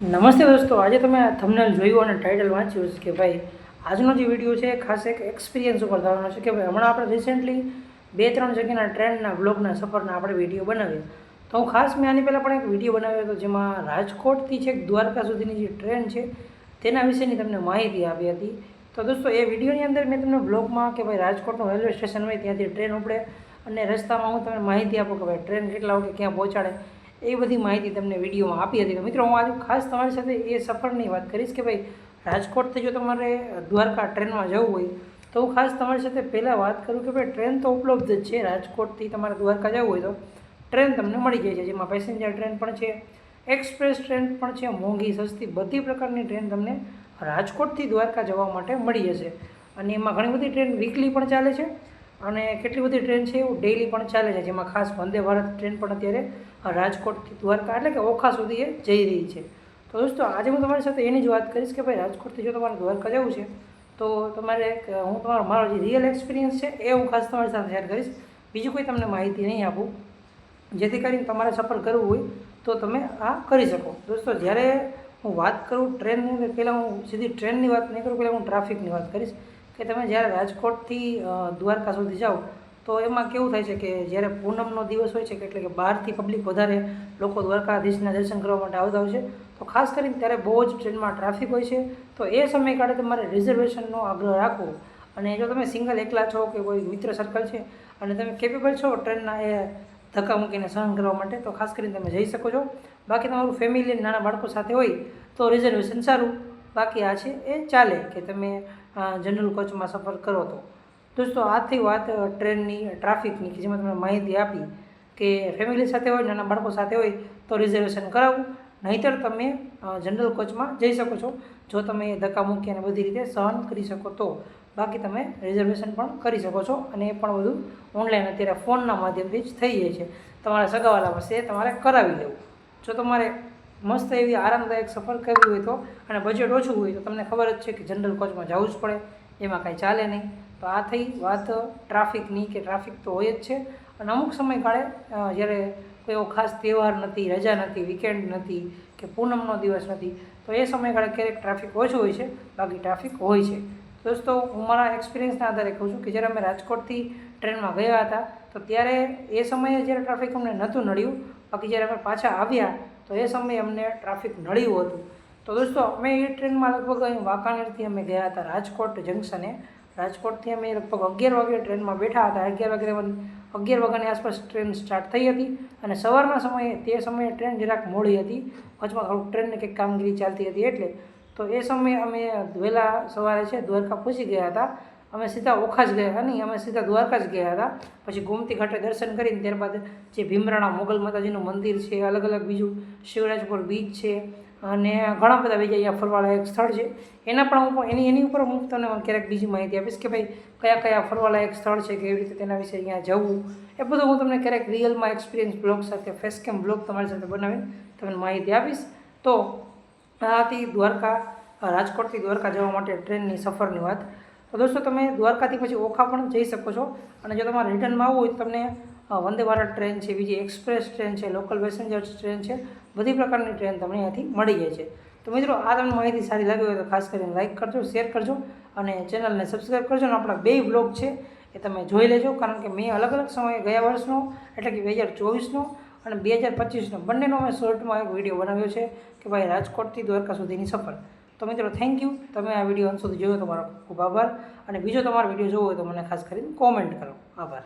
નમસ્તે દોસ્તો, આજે તમે આ થંબનેલ જોયું અને ટાઇટલ વાંચ્યું છે કે ભાઈ, આજનો જે વીડિયો છે ખાસ એક એક્સપિરિયન્સ ઉપર થવાનો છે કે ભાઈ, હમણાં આપણે રિસેન્ટલી બે ત્રણ જગ્યાના ટ્રેનના બ્લોગના સફરના આપણે વીડિયો બનાવીએ તો હું ખાસ મેં આની પહેલાં પણ એક વીડિયો બનાવ્યો હતો જેમાં રાજકોટથી છેક દ્વારકા સુધીની જે ટ્રેન છે, તેના વિશેની તમને માહિતી આપી હતી. તો દોસ્તો, એ વિડીયોની અંદર મેં તમને બ્લોગમાં કે ભાઈ, રાજકોટનું રેલવે સ્ટેશન હોય ત્યાંથી ટ્રેન ઉપડે અને રસ્તામાં હું તમને માહિતી આપું કે ભાઈ ટ્રેન કેટલા વાગે ક્યાં પહોંચાડે. એ બધી માહિતી તમને વિડીયોમાં આપી હતી. તો મિત્રો, હું આજે ખાસ તમારી સાથે એ સફરની વાત કરીશ કે ભાઈ, રાજકોટથી જો તમારે દ્વારકા ટ્રેનમાં જવું હોય, તો હું ખાસ તમારી સાથે પહેલાં વાત કરું કે ભાઈ, ટ્રેન તો ઉપલબ્ધ જ છે. રાજકોટથી તમારે દ્વારકા જવું હોય તો ટ્રેન તમને મળી જાય છે. જેમાં પેસેન્જર ટ્રેન પણ છે, એક્સપ્રેસ ટ્રેન પણ છે, મોંઘી, સસ્તી બધી પ્રકારની ટ્રેન તમને રાજકોટથી દ્વારકા જવા માટે મળી જશે. અને એમાં ઘણી બધી ટ્રેન વીકલી પણ ચાલે છે. અને કેટલી બધી ટ્રેન છે એવું ડેઇલી પણ ચાલે છે, જેમાં ખાસ વંદે ભારત ટ્રેન પણ અત્યારે રાજકોટથી દ્વારકા એટલે કે ઓખા સુધી એ જઈ રહી છે. તો દોસ્તો, આજે હું તમારી સાથે એની જ વાત કરીશ કે ભાઈ રાજકોટથી જો તમારે દ્વારકા જવું છે, તો તમારે હું તમારો, મારો જે રિયલ એક્સપિરિયન્સ છે એ હું ખાસ તમારી સાથે શેર કરીશ. બીજું કોઈ તમને માહિતી નહીં આપું, જેથી કરીને તમારે સફર કરવું હોય તો તમે આ કરી શકો. દોસ્તો, જ્યારે હું વાત કરું ટ્રેનની પહેલાં હું સીધી ટ્રેનની વાત નહીં કરું, પહેલાં હું ટ્રાફિકની વાત કરીશ. કે તમે જ્યારે રાજકોટથી દ્વારકા સુધી જાઓ, તો એમાં કેવું થાય છે કે જ્યારે પૂનમનો દિવસ હોય છે કે એટલે કે બહારથી પબ્લિક વધારે લોકો દ્વારકાધીશના દર્શન કરવા માટે આવતા હોય છે, તો ખાસ કરીને ત્યારે બહુ જ ટ્રેનમાં ટ્રાફિક હોય છે, તો એ સમયગાળે તમારે રિઝર્વેશનનો આગ્રહ રાખવો. અને જો તમે સિંગલ એકલા છો કે કોઈ મિત્ર સર્કલ છે, અને તમે કેપેબલ છો ટ્રેનના એ ધક્કા મૂકીને સહન કરવા માટે, તો ખાસ કરીને તમે જઈ શકો છો. બાકી તમારું ફેમિલી નાના બાળકો સાથે હોય, તો રિઝર્વેશન સારું. બાકી આ છે, એ ચાલે કે તમે જનરલ કોચમાં સફર કરો તો દોસ્તો, આથી વાત ટ્રેનની, ટ્રાફિકની કે જેમાં તમને માહિતી આપી કે ફેમિલી સાથે હોય, નાના બાળકો સાથે હોય, તો રિઝર્વેશન કરાવવું નહીંતર તમે જનરલ કોચમાં જઈ શકો છો. જો તમે ધક્કા મૂકી અને બધી રીતે સહન કરી શકો તો. બાકી તમે રિઝર્વેશન પણ કરી શકો છો અને એ પણ બધું ઓનલાઈન અત્યારે ફોનના માધ્યમથી જ થઈ જાય છે. તમારા સગાવાલા પાસે તમારે કરાવી લેવું. જો તમારે મસ્ત એવી આરામદાયક સફર કરવી હોય તો અને બજેટ ઓછું હોય તો તમને ખબર જ છે કે જનરલ કોચમાં જવું જ પડે, એમાં કાંઈ ચાલે નહીં. તો આ થઈ વાત ટ્રાફિકની કે ટ્રાફિક તો હોય જ છે. અને અમુક સમયગાળે જ્યારે કોઈ એવો ખાસ તહેવાર નથી, રજા નથી વીકેન્ડ નથી કે પૂનમનો દિવસ નથી, તો એ સમયગાળે ક્યારેક ટ્રાફિક ઓછું હોય છે, બાકી ટ્રાફિક હોય છે. દોસ્તો, હું મારા એક્સપિરિયન્સના આધારે કહું છું કે જ્યારે અમે રાજકોટથી ટ્રેનમાં ગયા હતા, તો ત્યારે એ સમયે જ્યારે ટ્રાફિક અમને નહોતું નડ્યું, બાકી જ્યારે અમે પાછા આવ્યા તો એ સમયે અમને ટ્રાફિક નડ્યું હતું. તો દોસ્તો, અમે એ ટ્રેનમાં લગભગ અહીં વાંકાનેરથી અમે ગયા હતા, રાજકોટ જંકશને રાજકોટથી અમે લગભગ અગિયાર વાગે ટ્રેનમાં બેઠા હતા. અગિયાર વાગે અગિયાર વાગ્યાની આસપાસ ટ્રેન સ્ટાર્ટ થઈ હતી અને સવારના સમયે, તે સમયે ટ્રેન જરાક મોડી હતી. વચમાં થોડુંક ટ્રેનની કંઈક કામગીરી ચાલતી હતી એટલે. તો એ સમયે અમે વહેલા સવારે છે, દ્વારકા પહોંચી ગયા હતા. અમે સીધા ઓખા જ ગયા નહીં અમે સીધા દ્વારકા જ ગયા હતા. પછી ગોમતી ઘાટે દર્શન કરીને ત્યારબાદ જે ભીમરાણા મોગલ માતાજીનું મંદિર છે, અલગ અલગ બીજું શિવરાજપુર બીચ છે અને ઘણા બધા બીજા અહીંયા ફરવાલાયક સ્થળ છે. એના પણ હું એની એની ઉપર હું તમને ક્યારેક બીજી માહિતી આપીશ કે ભાઈ કયા કયા ફરવાલાયક સ્થળ છે, કેવી રીતે તેના વિશે અહીંયા જવું. એ બધું હું તમને ક્યારેક રિયલમાં એક્સપિરિયન્સ બ્લોગ સાથે ફેસ કેમ બ્લોગ તમારી સાથે બનાવીને તમને માહિતી આપીશ. તો આ હતી દ્વારકા, રાજકોટથી દ્વારકા જવા માટે ટ્રેનની સફરની વાત. તો દોસ્તો, તમે દ્વારકાથી પછી ઓખા પણ જઈ શકો છો. અને જો તમારે રિટર્નમાં આવવું હોય તો તમને વંદે ભારત ટ્રેન છે, બીજી એક્સપ્રેસ ટ્રેન છે, લોકલ પેસેન્જર ટ્રેન છે, બધી પ્રકારની ટ્રેન તમને અહીંયાથી મળી જાય છે. તો મિત્રો, આ તમને માહિતી સારી લાગી હોય તો ખાસ કરીને લાઇક કરજો, શેર કરજો અને ચેનલને સબસ્ક્રાઈબ કરજો. અને આપણા બે બ્લોગ છે એ તમે જોઈ લેજો, કારણ કે મેં અલગ અલગ સમયે ગયા વર્ષનો, એટલે કે બે હજાર ચોવીસનો અને બે હજાર પચીસનો. બંનેનો મેં શોર્ટમાં એક વીડિયો બનાવ્યો છે કે ભાઈ રાજકોટથી દ્વારકા સુધીની સફર. તો મિત્રો થેન્ક યુ તમે આ વીડિયો અંત સુધી જોયો, તમારો ખૂબ આભાર. અને બીજો તમારો વીડિયો જોવો હોય તો મને ખાસ કરીને કોમેન્ટ કરો. આભાર.